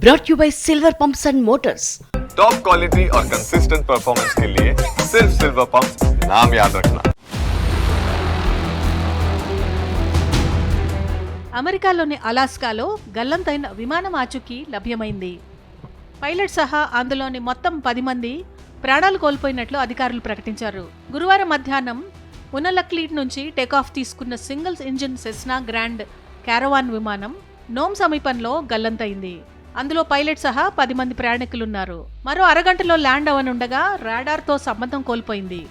brought you by Silver Pumps and Motors. Top quality और consistent performance के लिए सिर्फ सिल्वर पंप नाम याद रखना అమెరికాలోని అలాస్కాలో గల్లంతైన విమానం ఆచూకీ లభ్యమైంది పైలట్ సహా అందులోని మొత్తం పది మంది ప్రాణాలు కోల్పోయినట్లు అధికారులు ప్రకటించారు గురువారం మధ్యాహ్నం ఉనలక్లీట్ నుంచి టేకాఫ్ తీసుకున్న singles engine Cessna Grand Caravan విమానం నోమ్ సమీపంలో గల్లంతైంది అందులో పైలట్ సహా పది మంది ప్రయాణికులున్నారు. మరో అరగంటలో ల్యాండ్ అవనుండగా రాడార్తో సంబంధం కోల్పోయింది.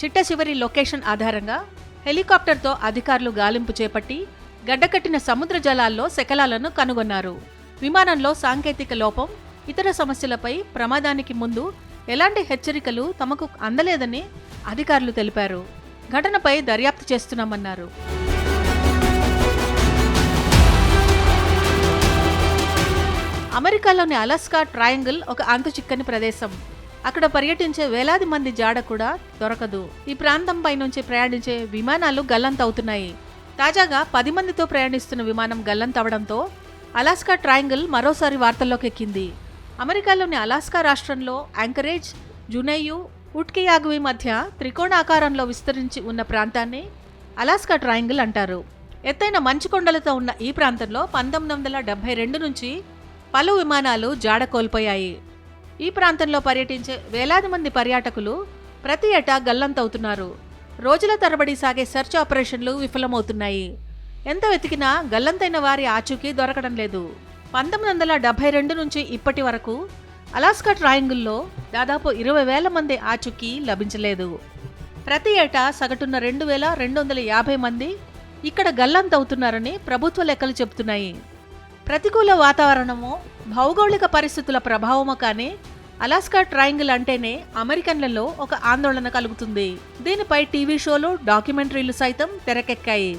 చిట్ట చివరి లొకేషన్ ఆధారంగా హెలికాప్టర్తో అధికారులు గాలింపు చేపట్టి గడ్డకట్టిన సముద్ర జలాల్లో శకలాలను కనుగొన్నారు. విమానంలో సాంకేతిక లోపం ఇతర సమస్యలపై ప్రమాదానికి ముందు ఎలాంటి హెచ్చరికలు తమకు అందలేదని అధికారులు తెలిపారు. ఘటనపై దర్యాప్తు చేస్తున్నామన్నారు. అమెరికాలోని అలాస్కా ట్రయాంగిల్ ఒక అంతు చిక్కని ప్రదేశం. అక్కడ పర్యటించే వేలాది మంది జాడ కూడా దొరకదు. ఈ ప్రాంతంపై నుంచి ప్రయాణించే విమానాలు గల్లంతవుతున్నాయి తాజాగా పది మందితో ప్రయాణిస్తున్న విమానం గల్లంతవడంతో అలాస్కా ట్రయాంగిల్ మరోసారి వార్తల్లోకి ఎక్కింది అమెరికాలోని అలాస్కా రాష్ట్రంలో యాంకరేజ్ జునేయు ఉట్కియాగువి మధ్య త్రికోణాకారంలో విస్తరించి ఉన్న ప్రాంతాన్ని అలాస్కా ట్రయాంగిల్ అంటారు. ఎత్తైన మంచు కొండలతో ఉన్న ఈ ప్రాంతంలో పంతొమ్మిది వందల డెబ్బై రెండు నుంచి పలు విమానాలు జాడ కోల్పోయాయి. ఈ ప్రాంతంలో పర్యటించే వేలాది మంది పర్యాటకులు ప్రతి ఏటా గల్లంతవుతున్నారు. రోజుల తరబడి సాగే సెర్చ్ ఆపరేషన్లు విఫలమవుతున్నాయి. ఎంత వెతికినా గల్లంతైన వారి ఆచూకీ దొరకడం లేదు. పంతొమ్మిది వందల డెబ్బై రెండు నుంచి ఇప్పటి వరకు అలాస్కా ట్రయాంగిల్లో దాదాపు ఇరవై వేల మంది ఆచూకీ లభించలేదు. ప్రతి ఏటా సగటున రెండు వేల రెండు వందల యాభై మంది ఇక్కడ గల్లంతవుతున్నారని ప్రభుత్వ లెక్కలు చెబుతున్నాయి. ప్రతికూల వాతావరణము భౌగోళిక పరిస్థితుల ప్రభావము కానీ అలాస్కా ట్రయాంగిల్ అంటేనే అమెరికన్లలో ఒక ఆందోళన కలుగుతుంది. దీనిపై టీవీ షోలు డాక్యుమెంటరీలు సైతం తెరకెక్కాయి.